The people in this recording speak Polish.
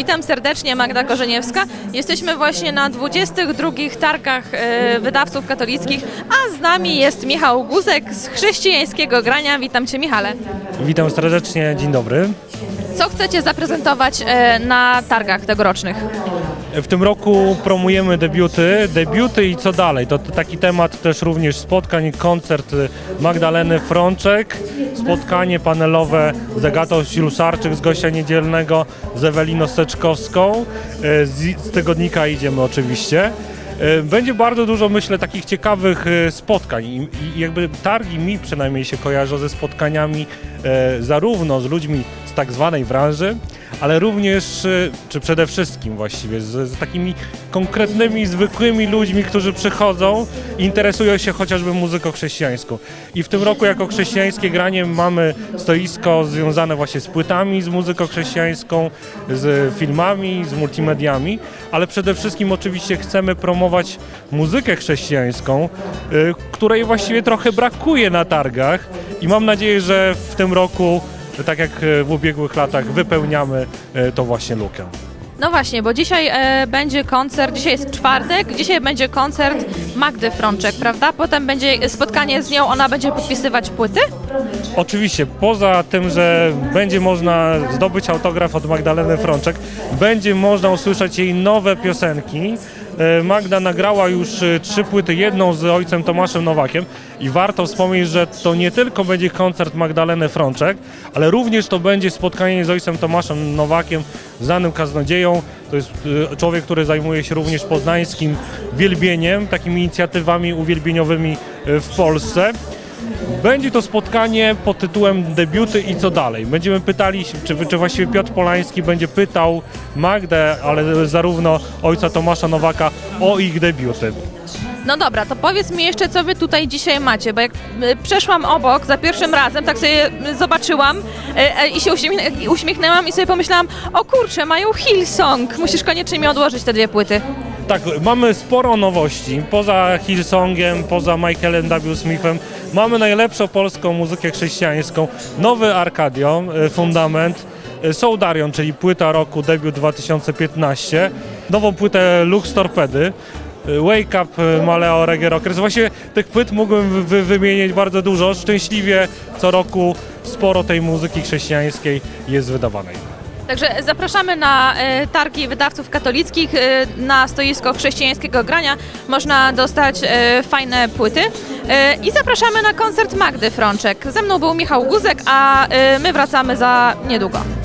Witam serdecznie, Magda Korzeniewska. Jesteśmy właśnie na 22 targach e, wydawców katolickich, a z nami jest Michał Guzek z chrześcijańskiego grania. Witam Cię, Michale. Witam serdecznie, dzień dobry. Co chcecie zaprezentować e, na targach tegorocznych? W tym roku promujemy debiuty. Debiuty i co dalej? To taki temat też również spotkań, koncert Magdaleny Frączek, spotkanie panelowe z Agatą Ślusarczyk z gościa niedzielnego, z Eweliną Seczkowską. E, Z, z tygodnika idziemy oczywiście. E, Będzie bardzo dużo, myślę, takich ciekawych spotkań i, i jakby targi mi przynajmniej się kojarzą ze spotkaniami e, zarówno z ludźmi tak zwanej branży, ale również, e, czy przede wszystkim właściwie, z, z takimi konkretnymi, zwykłymi ludźmi, którzy przychodzą i interesują się chociażby muzyką chrześcijańską. I w tym roku jako chrześcijańskie granie mamy stoisko związane właśnie z płytami, z muzyką chrześcijańską, z filmami, z multimediami, ale przede wszystkim oczywiście chcemy promować muzykę chrześcijańską, y, której właściwie trochę brakuje na targach i mam nadzieję, że w tym roku, tak jak y, w ubiegłych latach, wypełniamy y, tą właśnie lukę. No właśnie, bo dzisiaj e, będzie koncert, dzisiaj jest czwartek, dzisiaj będzie koncert Magdy Frączek, prawda? Potem będzie spotkanie z nią, ona będzie podpisywać płyty? Oczywiście, poza tym, że będzie można zdobyć autograf od Magdaleny Frączek, będzie można usłyszeć jej nowe piosenki. E, Magda nagrała już e, trzy płyty, jedną z ojcem Tomaszem Nowakiem i warto wspomnieć, że to nie tylko będzie koncert Magdaleny Frączek, ale również to będzie spotkanie z ojcem Tomaszem Nowakiem, znanym kaznodzieją. To jest e, człowiek, który zajmuje się również poznańskim wielbieniem, takimi inicjatywami uwielbieniowymi w Polsce. Będzie to spotkanie pod tytułem Debiuty i co dalej. Będziemy pytali, czy, czy właściwie Piotr Polański będzie pytał Magdę, ale zarówno ojca Tomasza Nowaka o ich debiuty. No dobra, to powiedz mi jeszcze, co wy tutaj dzisiaj macie, bo jak y, przeszłam obok za pierwszym razem, tak sobie y, zobaczyłam y, i się uśmiechnęłam i sobie pomyślałam, o kurczę, mają Hillsong, musisz koniecznie mi odłożyć te dwie płyty. Tak, mamy sporo nowości. Poza Hillsongiem, poza Michaelem W. Smithem, mamy najlepszą polską muzykę chrześcijańską. Nowy Arkadio, e, Fundament, e, Soudarion, czyli płyta roku, debiut 2015. Nową płytę Lux Torpedy. e, Wake Up, Maleo, Reggae Rockers. Właśnie tych płyt mógłbym wy- wymienić bardzo dużo. Szczęśliwie co roku sporo tej muzyki chrześcijańskiej jest wydawanej. Także zapraszamy na e, targi wydawców katolickich, e, na stoisko chrześcijańskiego grania. Można dostać e, fajne płyty. I zapraszamy na koncert Magdy Frączek. Ze mną był Michał Guzek, a my wracamy za niedługo.